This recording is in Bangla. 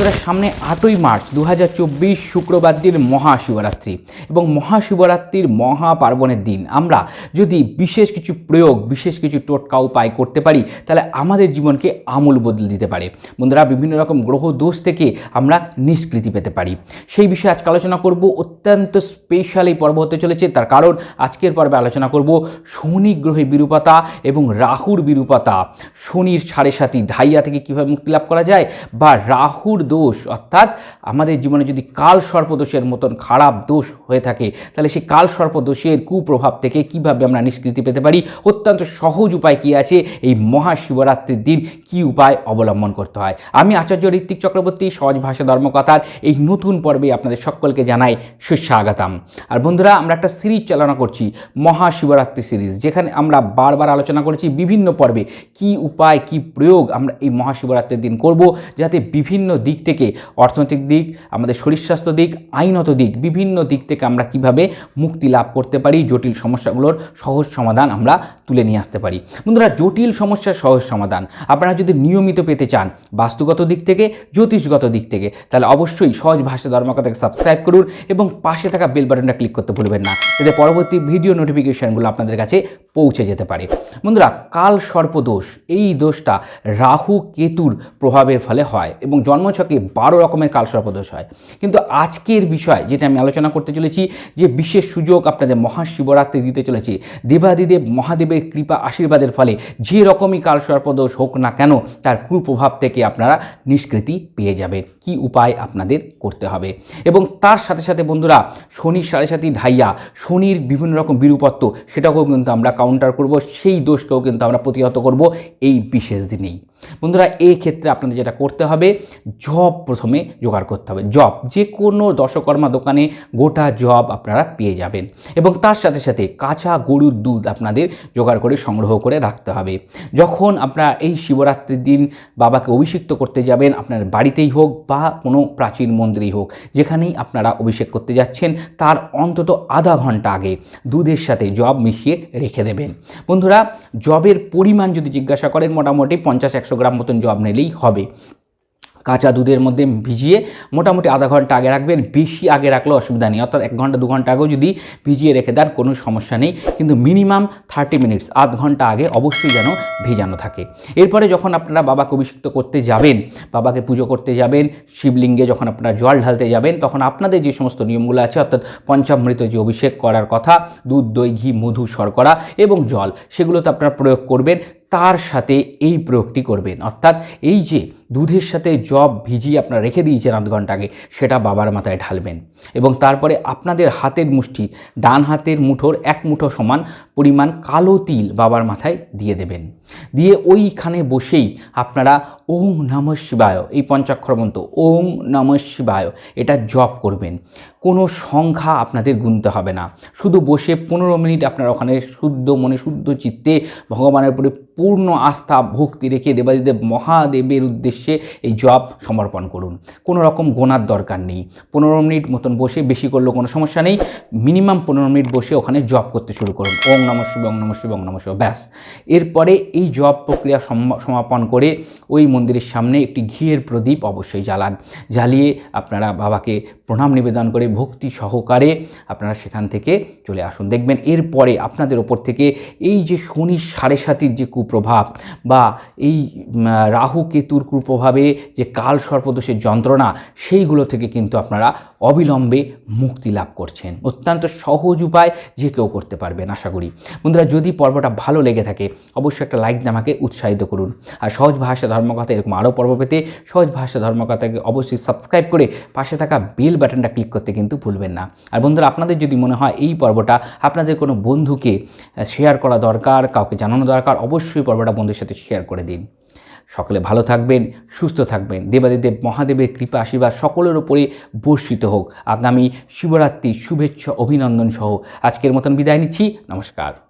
বন্ধুরা সামনে আটই মার্চ দু হাজার চব্বিশ শুক্রবার দিন মহাশিবরাত্রি এবং মহাশিবরাত্রির মহা পার্বণের দিন। আমরা যদি বিশেষ কিছু প্রয়োগ, বিশেষ কিছু টোটকা উপায় করতে পারি, তাহলে আমাদের জীবনকে আমূল বদলে দিতে পারে। বন্ধুরা, বিভিন্ন রকম গ্রহ দোষ থেকে আমরা নিষ্কৃতি পেতে পারি। সেই বিষয়ে আজকে আলোচনা করব। অত্যন্ত স্পেশাল এই পর্ব হতে চলেছে। তার কারণ আজকের পর্বে আলোচনা করব শনি গ্রহে বিরূপতা এবং রাহুর বিরূপতা। শনির সাড়ে সাথী ঢাইয়া থেকে কীভাবে মুক্তি লাভ করা যায় বা রাহুর দোষ, অর্থাৎ আমাদের জীবনে যদি কাল সর্পদোষের মতন খারাপ দোষ হয়ে থাকে, তাহলে সেই কাল সর্পদোষের কুপ্রভাব থেকে কীভাবে আমরা নিষ্কৃতি পেতে পারি? অত্যন্ত সহজ উপায় কী আছে? এই মহাশিবরাত্রির দিন কি উপায় অবলম্বন করতে হয়? আমি আচার্য ঋত্বিক চক্রবর্তী, সহজ ভাষা ধর্মকথার এই নতুন পর্বে আপনাদের সকলকে জানাই সুস্বাগতম। আর বন্ধুরা, আমরা একটা সিরিজ চালনা করছি, মহাশিবরাত্রি সিরিজ, যেখানে আমরা বারবার আলোচনা করেছি বিভিন্ন পর্বে, কি উপায়, কি প্রয়োগ আমরা এই মহাশিবরাত্রির দিন করব, যাতে বিভিন্ন দিক থেকে অর্থনৈতিক দিক, আমাদের শরীর স্বাস্থ্য দিক, আইনত দিক, বিভিন্ন দিক থেকে আমরা কীভাবে মুক্তি লাভ করতে পারি, জটিল সমস্যাগুলোর সহজ সমাধান আমরা তুলে নিয়ে আসতে পারি। বন্ধুরা, জটিল সমস্যার সহজ সমাধান। আপনারা যদি নিয়মিত পেতে চান বাস্তুগত দিক থেকে, জ্যোতিষগত দিক থেকে, তাহলে অবশ্যই সহজ ভাষা ধর্মকথাকে সাবস্ক্রাইব করুন এবং পাশে থাকা বেল বাটনটা ক্লিক করতে ভুলবেন না, যাতে পরবর্তী ভিডিও নোটিফিকেশানগুলো আপনাদের কাছে পৌঁছে যেতে পারে। বন্ধুরা, কাল সর্পদোষ, এই দোষটা রাহু কেতুর প্রভাবের ফলে হয় এবং জন্মছকে বারো রকমের কাল সর্পদোষ হয়। কিন্তু আজকের বিষয় যেটা আমি আলোচনা করতে চলেছি, যে বিশেষ সুযোগ আপনাদের মহাশিবরাত্রি দিতে চলেছে, দেবাদিদেব মহাদেবের কৃপা আশীর্বাদের ফলে যে রকমই কাল সর্পদোষ হোক না কেন, তার কুপ্রভাব থেকে আপনারা নিষ্কৃতি পেয়ে যাবেন। কি উপায় আপনাদের করতে হবে? এবং তার সাথে সাথে বন্ধুরা, শনির সাড়ে সাথে ঢাইয়া, শনির বিভিন্ন রকম বিরূপত্ব, সেটাকেও কিন্তু আমরা কাউন্টার করব, সেই দোষকেও কিন্তু আমরা প্রতিহত করব, এই বিশেষ দিনেই। বন্ধুরা এই ক্ষেত্রে আপনাদের যেটা করতে হবে জব প্রথমে জোগাড় করতে হবে। জব যে কোনো দশকর্মা দোকানে গোটা জব আপনারা পেয়ে যাবেন। এবং তার সাথে সাথে কাঁচা গরুর দুধ আপনাদের জোগাড় করে সংগ্রহ করে রাখতে হবে। যখন আপনারা এই শিবরাত্রির দিন বাবাকে অভিষিক্ত করতে যাবেন, আপনার বাড়িতেই হোক বা কোনো প্রাচীন মন্দিরেই হোক, যেখানেই আপনারা অভিষেক করতে যাচ্ছেন, তার অন্তত আধা ঘণ্টা আগে দুধের সাথে জব মিশিয়ে রেখে দেবেন। বন্ধুরা জবের পরিমাণ যদি জিজ্ঞাসা করেন, মোটামুটি পঞ্চাশ একশো গ্রাম মতন জব নিলেই হবে। কাঁচা দুধের মধ্যে ভিজিয়ে মোটামুটি আধা ঘণ্টা আগে রাখবেন, বেশি আগে রাখলেও অসুবিধা নেই। অর্থাৎ এক ঘণ্টা, দু ঘণ্টা আগেও যদি ভিজিয়ে রেখে দেন কোনো সমস্যা নেই। কিন্তু মিনিমাম থার্টি মিনিটস আধ ঘণ্টা আগে অবশ্যই যেন ভেজানো থাকে। এরপরে যখন আপনারা বাবাকে অভিষিক্ত করতে যাবেন, বাবাকে পুজো করতে যাবেন, শিবলিঙ্গে যখন আপনারা জল ঢালতে যাবেন, তখন আপনাদের যে সমস্ত নিয়মগুলো আছে, অর্থাৎ পঞ্চামৃত যে অভিষেক করার কথা, দুধ, দই, ঘি, মধু, শর্করা এবং জল, সেগুলোতে আপনারা প্রয়োগ করবেন। তার সাথে এই প্রয়োগটি করবেন। অর্থাৎ এই যে দুধের সাথে জব ভিজিয়ে আপনারা রেখে দিয়েছেন আধ ঘণ্টা আগে সেটা বাবার মাথায় ঢালবেন। এবং তারপরে আপনাদের হাতের মুষ্টি, ডান হাতের মুঠোর এক মুঠো সমান পরিমাণ কালো তিল বাবার মাথায় দিয়ে দেবেন। দিয়ে ওইখানে বসেই আপনারা ওম নম শিবায়, এই পঞ্চাক্ষর মন্ত্র ওম নম শিবায়, এটা জপ করবেন। কোনো সংখ্যা আপনাদের গুনতে হবে না। শুধু বসে পনেরো মিনিট আপনারা ওখানে শুদ্ধ মনে শুদ্ধ চিত্তে ভগবানের উপরে পূর্ণ আস্থা, ভক্তি রেখে দেবাদিদেব মহাদেবের উদ্দেশ্যে এই জপ সমর্পণ করুন। কোনো রকম গোনার দরকার নেই। পনেরো মিনিট মতন বসে, বেশি করলেও কোনো সমস্যা নেই। মিনিমাম পনেরো মিনিট বসে ওখানে জপ করতে শুরু করুন। ওম নম শিব ওম নম শিব ওম নম শিব ব্যাস। এরপরে এই জপ প্রক্রিয়া সমাপন করে ওই মন্দিরের সামনে একটি ঘিয়ের প্রদীপ অবশ্যই জ্বালান। জ্বালিয়ে আপনারা বাবাকে প্রণাম নিবেদন করে ভক্তি সহকারে আপনারা সেখান থেকে চলে আসুন। দেখবেন এরপরে আপনাদের ওপর থেকে এই যে শনি সাড়ে সাতির যে কুপ্রভাব বা এই রাহু কেতুর কুপ্রভাবে যে কাল সর্পদোষের যন্ত্রণা, সেইগুলো থেকে কিন্তু আপনারা অবিলম্বে মুক্তি লাভ করছেন। অত্যন্ত সহজ উপায় যে কেউ করতে পারবেন, আশা করি। বন্ধুরা, যদি পর্বটা ভালো লেগে থাকে, অবশ্যই একটা লাইক দিয়ে আমাকে উৎসাহিত করুন। আর সহজ ভাষা ধর্মকথা, এরকম আরও পর্ব পেতে সহজ ভাষা ধর্মকথাকে অবশ্যই সাবস্ক্রাইব করে পাশে থাকা বেল বাটনটা ক্লিক করতে কিন্তু ভুলবেন না। আর বন্ধুরা, আপনাদের যদি মনে হয় এই পর্বটা আপনাদের কোনো বন্ধুকে শেয়ার করা দরকার, কাউকে জানানো দরকার, অবশ্যই পর্বটা বন্ধুর সাথে শেয়ার করে দিন। সকলে ভালো থাকবেন, সুস্থ থাকবেন। দেবাদিদেব মহাদেবের কৃপা, আশীর্বাদ সকলের ওপরে বর্ষিত হোক। আগামী শিবরাত্রি শুভেচ্ছা, অভিনন্দন সহ আজকের মতন বিদায় নিচ্ছি। নমস্কার।